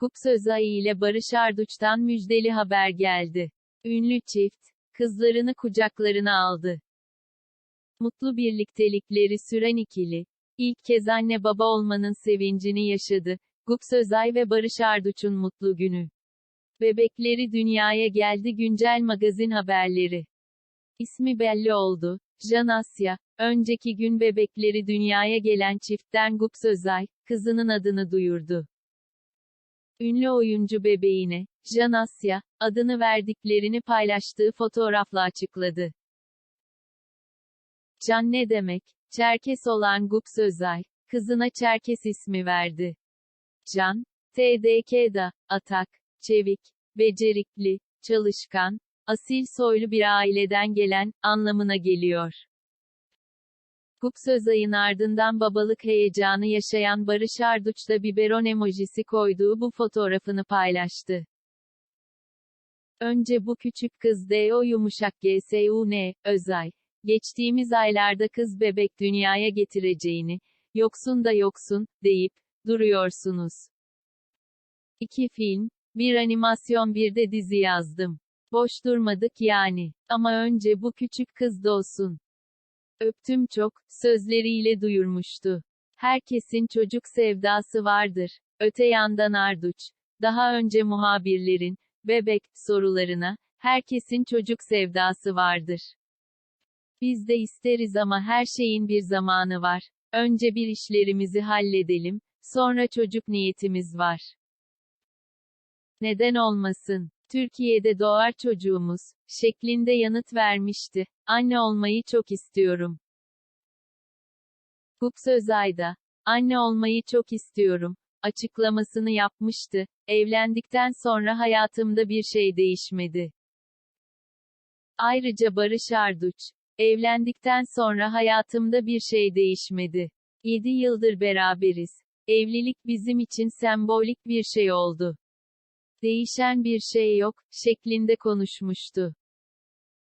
Gups Özay ile Barış Arduç'tan müjdeli haber geldi. Ünlü çift, kızlarını kucaklarına aldı. Mutlu birliktelikleri süren ikili, ilk kez anne baba olmanın sevincini yaşadı. Gups Özay ve Barış Arduç'un mutlu günü. Bebekleri dünyaya geldi güncel magazin haberleri. İsmi belli oldu. Jan Asya, önceki gün bebekleri dünyaya gelen çiftten Gups Özay, kızının adını duyurdu. Ünlü oyuncu bebeğine, Jan Asya, adını verdiklerini paylaştığı fotoğrafla açıkladı. Can ne demek? Çerkes olan Gups Özay, kızına Çerkes ismi verdi. Can, TDK'da, atak, çevik, becerikli, çalışkan, asil soylu bir aileden gelen, anlamına geliyor. Gups Özay'ın ardından babalık heyecanı yaşayan Barış Arduç da biberon emojisi koyduğu bu fotoğrafını paylaştı. Önce bu küçük kız D.O. yumuşak G.S.U.N. Özay. Geçtiğimiz aylarda kız bebek dünyaya getireceğini, yoksun da yoksun, deyip, duruyorsunuz. İki film, bir animasyon bir de dizi yazdım. Boş durmadık yani. Ama önce bu küçük kız doğsun. Öptüm çok, sözleriyle duyurmuştu. Herkesin çocuk sevdası vardır. Öte yandan Arduç, daha önce muhabirlerin, bebek, sorularına, herkesin çocuk sevdası vardır. Biz de isteriz ama her şeyin bir zamanı var. Önce bir işlerimizi halledelim, sonra çocuk niyetimiz var. Neden olmasın? Türkiye'de doğar çocuğumuz, şeklinde yanıt vermişti. Anne olmayı çok istiyorum. Gups Özay'da, anne olmayı çok istiyorum, açıklamasını yapmıştı. Evlendikten sonra hayatımda bir şey değişmedi. Ayrıca Barış Arduç, evlendikten sonra hayatımda bir şey değişmedi. 7 yıldır beraberiz. Evlilik bizim için sembolik bir şey oldu. Değişen bir şey yok, şeklinde konuşmuştu.